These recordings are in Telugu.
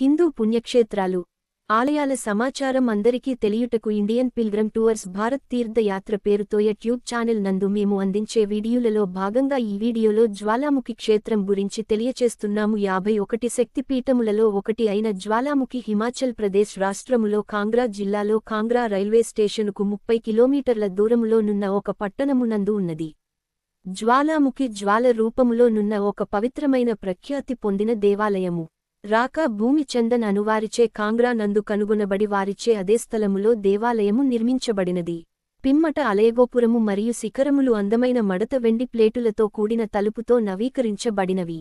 హిందూ పుణ్యక్షేత్రాలు. ఆలయాల సమాచారం అందరికీ తెలియుటకు Indian pilgrim tours Bharat Tirthayatra పేరుతో యూట్యూబ్ ఛానల్ నందు మేము అందించే వీడియోలలో భాగంగా ఈ వీడియోలో జ్వాలాముఖి క్షేత్రం గురించి తెలియచేస్తున్నాము. యాభై ఒకటి శక్తిపీఠములలో ఒకటి అయిన జ్వాలాముఖి హిమాచల్ ప్రదేశ్ రాష్ట్రములో కాంగ్రా జిల్లాలో కాంగ్రా రైల్వే స్టేషనుకు ముప్పై కిలోమీటర్ల దూరములో నున్న ఒక పట్టణమునందు ఉన్నది. జ్వాలాముఖి జ్వాల రూపములో నున్న ఒక పవిత్రమైన ప్రఖ్యాతి పొందిన దేవాలయము. రాక భూమి చందన్ అనువారిచే కాంగ్రా నందు కనుగొనబడి వారిచే అదే స్థలములో దేవాలయము నిర్మించబడినది. పిమ్మట అలయగోపురము మరియు శిఖరములు అందమైన మడత వెండి ప్లేటులతో కూడిన తలుపుతో నవీకరించబడినవి.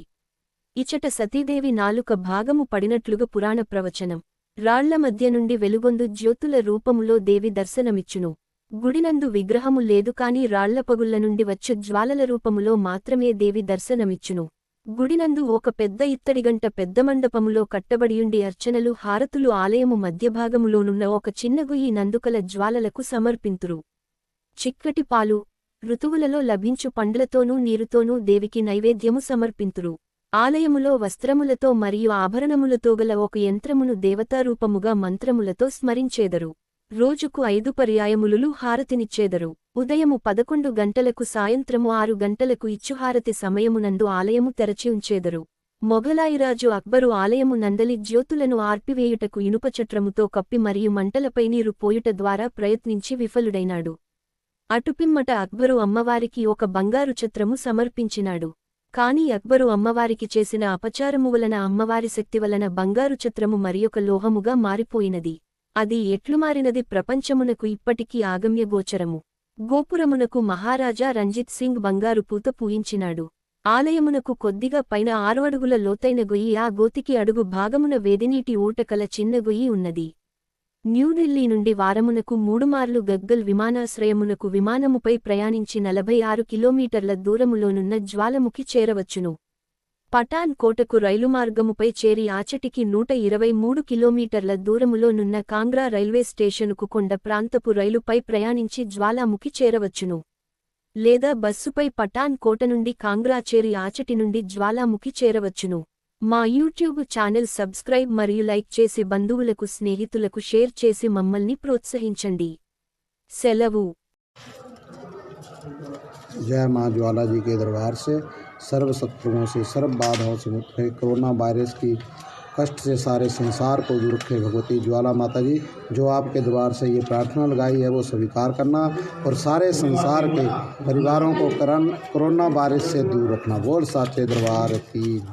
ఇచట సతీదేవి నాలుక భాగము పడినట్లుగా పురాణ ప్రవచనం. రాళ్ళ మధ్య నుండి వెలుగొందు జ్యోతుల రూపములో దేవి దర్శనమిచ్చును. గుడినందు విగ్రహము లేదు కాని రాళ్ళ పగుళ్ళ నుండి వచ్చు జ్వాలల రూపములో మాత్రమే దేవి దర్శనమిచ్చును. గుడినందు ఒక పెద్ద ఇత్తడిగంట పెద్ద మండపములో కట్టబడియుండి అర్చనలు హారతులు ఆలయము మధ్యభాగములోనున్న ఒక చిన్న గుయ్యి నందుకల జ్వాలలకు సమర్పింతురు. చిక్కటి పాలు ఋతువులలో లభించు పండ్లతోనూ నీరుతోనూ దేవికి నైవేద్యము సమర్పింతురు. ఆలయములో వస్త్రములతో మరియు ఆభరణములతో గల ఒక యంత్రమును దేవతారూపముగా మంత్రములతో స్మరించేదరు. రోజుకు ఐదు పర్యాయములులు హారతినిచ్చేదరు. ఉదయము పదకొండు గంటలకు సాయంత్రము ఆరు గంటలకు ఇచ్చుహారతి సమయమునందు ఆలయము తెరచి ఉంచేదరు. మొఘలాయిరాజు అక్బరు ఆలయము నందలి జ్యోతులను ఆర్పివేయుటకు ఇనుపచట్రముతో కప్పి మరియు మంటలపై నీరు పోయుట ద్వారా ప్రయత్నించి విఫలుడైనాడు. అటుపిమ్మట అక్బరు అమ్మవారికి ఒక బంగారు ఛత్రము సమర్పించినాడు. కాని అక్బరు అమ్మవారికి చేసిన అపచారము వలన అమ్మవారి శక్తి వలన బంగారు ఛత్రము మరియొక లోహముగా మారిపోయినది. అది ఎట్లుమారినది ప్రపంచమునకు ఇప్పటికీ ఆగమ్యగోచరము గోపురమునకు మహారాజా రంజిత్ సింగ్ బంగారు పూత పూయించినాడు. ఆలయమునకు కొద్దిగా పైన ఆరు అడుగుల లోతైన గొయ్యి ఆ గోతికి అడుగు భాగమున వేదినీటి ఊటకల చిన్న గొయ్యి ఉన్నది. న్యూఢిల్లీ నుండి వారమునకు మూడుమార్లు గగ్గల్ విమానాశ్రయమునకు విమానముపై ప్రయాణించి నలభై ఆరు కిలోమీటర్ల దూరములోనున్న జ్వాలముఖి చేరవచ్చును. పఠాన్ కోటకు రైలు మార్గముపై చేరి ఆచటికి నూట ఇరవై మూడు కిలోమీటర్ల దూరములో నున్న కాంగ్రా రైల్వే స్టేషనుకు కొండ ప్రాంతపు రైలుపై ప్రయాణించి జ్వాలాముఖి చేరవచ్చును లేదా బస్సుపై పఠాన్ కోట నుండి కాంగ్రా చేరి ఆచటి నుండి జ్వాలాముఖి చేరవచ్చును మా యూట్యూబ్ ఛానల్ సబ్స్క్రైబ్ మరియు లైక్ చేసి బంధువులకు స్నేహితులకు షేర్ చేసి మమ్మల్ని ప్రోత్సహించండి సెలవు जय माँ ज्वाला जी के दरबार से सर्व शत्रुओं से, सर्व बाधाओं से मुक्त है। कोरोना वायरस की कष्ट से सारे संसार को दूर रखे भगवती ज्वाला माता जी, जो आपके द्वार से ये प्रार्थना लगाई है, वो स्वीकार करना और सारे संसार के परिवारों को करण, कोरोना वायरस से दूर रखना। बोल साचे दरबार की जय।